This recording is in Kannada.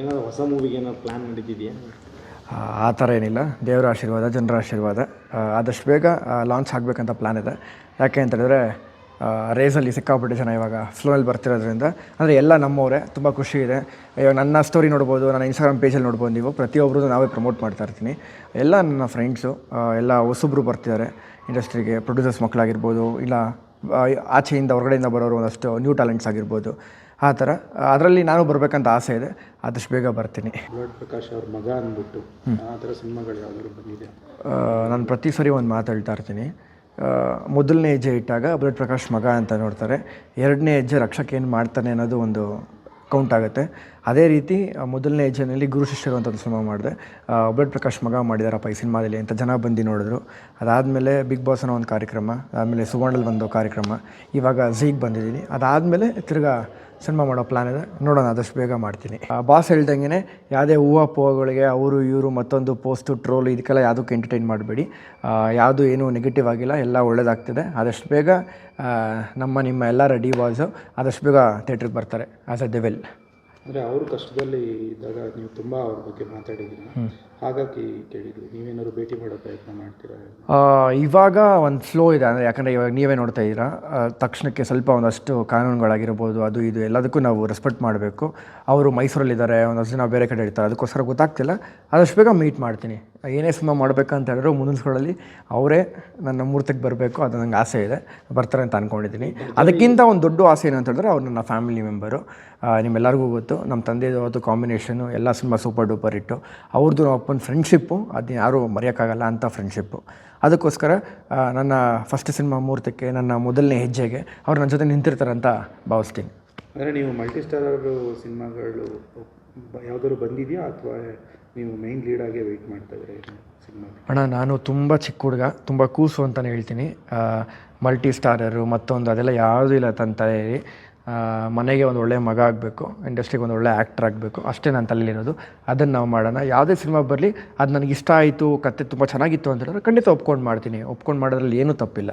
ಏನಾದ್ರು ಹೊಸ ಮೂವಿಗೆ ಏನಾದ್ರು ಪ್ಲ್ಯಾನ್ ನಡೀತಿದೆಯಾ ಆ ಥರ ಏನಿಲ್ಲ. ದೇವರ ಆಶೀರ್ವಾದ, ಜನರ ಆಶೀರ್ವಾದ. ಆದಷ್ಟು ಬೇಗ ಲಾಂಚ್ ಆಗಬೇಕಂತ ಪ್ಲ್ಯಾನ್ ಇದೆ. ಯಾಕೆ ಅಂತ ಹೇಳಿದ್ರೆ ರೇಸಲ್ಲಿ ಸಿಕ್ಕಾಪಟ್ಟೆ ಜನ ಇವಾಗ ಫ್ಲೋನಲ್ಲಿ ಬರ್ತಿರೋದ್ರಿಂದ, ಅಂದರೆ ಎಲ್ಲ ನಮ್ಮವರೇ, ತುಂಬ ಖುಷಿ ಇದೆ. ಇವಾಗ ನನ್ನ ಸ್ಟೋರಿ ನೋಡ್ಬೋದು, ನನ್ನ ಇನ್ಸ್ಟಾಗ್ರಾಮ್ ಪೇಜಲ್ಲಿ ನೋಡ್ಬೋದು ನೀವು. ಪ್ರತಿಯೊಬ್ಬರು ನಾವೇ ಪ್ರಮೋಟ್ ಮಾಡ್ತಾ ಇರ್ತೀನಿ. ಎಲ್ಲ ನನ್ನ ಫ್ರೆಂಡ್ಸು ಎಲ್ಲ ಹೊಸಬ್ರು ಬರ್ತಿದ್ದಾರೆ. ಇಂಡಸ್ಟ್ರಿಗೆ ಪ್ರೊಡ್ಯೂಸರ್ಸ್ ಮಕ್ಕಳಾಗಿರ್ಬೋದು, ಇಲ್ಲ ಆಚೆಯಿಂದ ಹೊರಗಡೆಯಿಂದ ಬರೋರು ಒಂದಷ್ಟು ನ್ಯೂ ಟ್ಯಾಲೆಂಟ್ಸ್ ಆಗಿರ್ಬೋದು. ಆ ಥರ ಅದರಲ್ಲಿ ನಾನು ಬರಬೇಕಂತ ಆಸೆ ಇದೆ. ಆದಷ್ಟು ಬೇಗ ಬರ್ತೀನಿ. ಪ್ರಕಾಶ್ ಅವ್ರ ಮಗ ಅಂದ್ಬಿಟ್ಟು ಆ ಥರ ಸಿನಿಮಾಗಳು ಯಾವ್ದಾದ್ರು ಬಂದಿದೆ ನಾನು ಪ್ರತಿ ಸರಿ ಒಂದು ಮಾತು ಹೇಳ್ತಾ ಇರ್ತೀನಿ ಮೊದಲನೇ ಹೆಜ್ಜೆ ಇಟ್ಟಾಗ ಬ್ಲಡ್ ಪ್ರಕಾಶ್ ಮಗ ಅಂತ ನೋಡ್ತಾರೆ. ಎರಡನೇ ಹೆಜ್ಜೆ ರಕ್ಷಕ ಏನು ಮಾಡ್ತಾನೆ ಅನ್ನೋದು ಒಂದು ಕೌಂಟ್ ಆಗುತ್ತೆ. ಅದೇ ರೀತಿ ಮೊದಲನೇ ಹೆಜ್ಜೆನಲ್ಲಿ ಗುರು ಶಿಷ್ಯರು ಅಂತ ಒಂದು ಸಿನಿಮಾ ಮಾಡಿದೆ. ಬ್ಲಡ್ ಪ್ರಕಾಶ್ ಮಗ ಮಾಡಿದಾರಪ್ಪ ಈ ಸಿನಿಮಾದಲ್ಲಿ ಅಂತ ಜನ ಬಂದು ನೋಡಿದ್ರು. ಅದಾದಮೇಲೆ ಬಿಗ್ ಬಾಸ್ ಅನ್ನೋ ಒಂದು ಕಾರ್ಯಕ್ರಮ ಆಮೇಲೆ ಸುವರ್ಣಲ್ಲಿ ಬಂದು ಕಾರ್ಯಕ್ರಮ ಇವಾಗ ಝೀಗ್ ಬಂದಿದ್ದೀನಿ. ಅದಾದಮೇಲೆ ತಿರ್ಗಾ ಸಿನಿಮಾ ಮಾಡೋ ಪ್ಲಾನ್ ಇದೆ. ನೋಡೋಣ, ಆದಷ್ಟು ಬೇಗ ಮಾಡ್ತೀನಿ. ಬಾಸ್ ಹೇಳ್ದಂಗೆ ಯಾವುದೇ ಹೂವು ಪೂವಗಳಿಗೆ ಅವರು, ಇವರು ಮತ್ತೊಂದು ಪೋಸ್ಟು ಟ್ರೋಲ್ ಇದಕ್ಕೆಲ್ಲ ಯಾವುದಕ್ಕೆ ಎಂಟರ್ಟೈನ್ ಮಾಡಬೇಡಿ. ಯಾವುದು ಏನೂ ನೆಗೆಟಿವ್ ಆಗಿಲ್ಲ, ಎಲ್ಲ ಒಳ್ಳೇದಾಗ್ತಿದೆ. ಆದಷ್ಟು ಬೇಗ ನಮ್ಮ, ನಿಮ್ಮ ಎಲ್ಲ ರೆಡಿ ಬಾಯ್ಸು ಆದಷ್ಟು ಬೇಗ ಥಿಯೇಟ್ರಿಗೆ ಬರ್ತಾರೆ ಆಸ್ ಅ ಡೆವೆಲ್ ಅಂದರೆ ಅವರು ಕಷ್ಟದಲ್ಲಿ ಇದ್ದಾಗ ನೀವು ತುಂಬ ಅವ್ರ ಬಗ್ಗೆ ಮಾತಾಡಿದ್ದೀರ? ಹಾಗಾಗಿ ಕೇಳಿದ್ವಿ. ನೀವೇನಾದ್ರು ಭೇಟಿ ಮಾಡೋ ಪ್ರಯತ್ನ ಮಾಡ್ತೀರಾ? ಇವಾಗ ಒಂದು ಫ್ಲೋ ಇದೆ. ಅಂದರೆ ಯಾಕಂದರೆ ಇವಾಗ ನೀವೇ ನೋಡ್ತಾ ಇದ್ದೀರಾ. ತಕ್ಷಣಕ್ಕೆ ಸ್ವಲ್ಪ ಒಂದಷ್ಟು ಕಾನೂನುಗಳಾಗಿರ್ಬೋದು ಅದು ಇದು ಎಲ್ಲದಕ್ಕೂ ನಾವು ರೆಸ್ಪೆಕ್ಟ್ ಮಾಡಬೇಕು. ಅವರು ಮೈಸೂರಲ್ಲಿದ್ದಾರೆ ಒಂದಷ್ಟು ಜನ ಬೇರೆ ಕಡೆ ಇರ್ತಾರೆ. ಅದಕ್ಕೋಸ್ಕರ ಗೊತ್ತಾಗ್ತಿಲ್ಲ. ಆದಷ್ಟು ಬೇಗ ಮೀಟ್ ಮಾಡ್ತೀನಿ. ಏನೇ ಸಿನಿಮಾ ಮಾಡಬೇಕಂತ ಹೇಳಿದ್ರು ಮುಂದಿನ ಸ್ಕೂಲಲ್ಲಿ ಅವರೇ ನನ್ನ ಮೂರ್ತಕ್ಕೆ ಬರಬೇಕು ಅದು ನಂಗೆ ಆಸೆ ಇದೆ. ಬರ್ತಾರೆ ಅಂತ ಅಂದ್ಕೊಂಡಿದ್ದೀನಿ ಅದಕ್ಕಿಂತ ಒಂದು ದೊಡ್ಡ ಆಸೆ ಏನು ಅಂತ ಹೇಳಿದ್ರೆ ಅವ್ರು ನನ್ನ ಫ್ಯಾಮಿಲಿ ಮೆಂಬರು. ನಿಮ್ಮೆಲ್ಲರಿಗೂ ಗೊತ್ತು. ನಮ್ಮ ತಂದೆದು ಅವತ್ತು ಕಾಂಬಿನೇಷನು, ಎಲ್ಲ ಸಿನಿಮಾ ಸೂಪರ್ ಡೂಪರ್ ಇಟ್ಟು ಅವ್ರದ್ದು ನಮ್ಮ ಅಪ್ಪನ ಫ್ರೆಂಡ್ಶಿಪ್ಪು ಅದನ್ನ ಯಾರೂ ಮರೆಯೋಕ್ಕಾಗಲ್ಲ ಅಂಥ ಫ್ರೆಂಡ್ಶಿಪ್ಪು ಅದಕ್ಕೋಸ್ಕರ ನನ್ನ ಫಸ್ಟ್ ಸಿನಿಮಾ ಮೂರ್ತಕ್ಕೆ, ನನ್ನ ಮೊದಲನೇ ಹೆಜ್ಜೆಗೆ ಅವ್ರು ನನ್ನ ಜೊತೆ ನಿಂತಿರ್ತಾರೆ ಅಂತ ಭಾವಿಸ್ತೀನಿ. ಅಂದರೆ ನೀವು ಮಲ್ಟಿ ಸ್ಟಾರರು ಸಿನಿಮಾಗಳು ಯಾವ್ದಾದ್ರು ಬಂದಿದೆಯಾ ಅಥವಾ ನೀವು ಲೀಡಾಗೆ ವೆಯ್ಟ್ ಮಾಡ್ತಾ ಸಿನಿಮಾ ಅಣ್ಣ, ನಾನು ತುಂಬ ಚಿಕ್ಕ ಹುಡುಗ, ತುಂಬ ಕೂಸು ಅಂತಲೇ ಹೇಳ್ತೀನಿ. ಮಲ್ಟಿ ಸ್ಟಾರರು ಮತ್ತೊಂದು ಅದೆಲ್ಲ ಯಾವುದೂ ಇಲ್ಲ ತನ್ನ ತಲೆಯಲ್ಲಿ. ಮನೆಗೆ ಒಂದು ಒಳ್ಳೆಯ ಮಗ ಆಗಬೇಕು ಇಂಡಸ್ಟ್ರಿಗೆ ಒಂದು ಒಳ್ಳೆ ಆ್ಯಕ್ಟರ್ ಆಗಬೇಕು, ಅಷ್ಟೇ ನನ್ನ ತಲೆಯಲ್ಲಿರೋದು. ಅದನ್ನು ನಾವು ಮಾಡೋಣ. ಯಾವುದೇ ಸಿನಿಮಾ ಬರಲಿ, ಅದು ನನಗೆ ಇಷ್ಟ ಆಯಿತು, ಕತೆ ತುಂಬ ಚೆನ್ನಾಗಿತ್ತು ಅಂತ ಹೇಳಿದ್ರೆ ಖಂಡಿತ ಒಪ್ಕೊಂಡು ಮಾಡ್ತೀನಿ. ಒಪ್ಕೊಂಡು ಮಾಡೋದ್ರಲ್ಲಿ ಏನೂ ತಪ್ಪಿಲ್ಲ.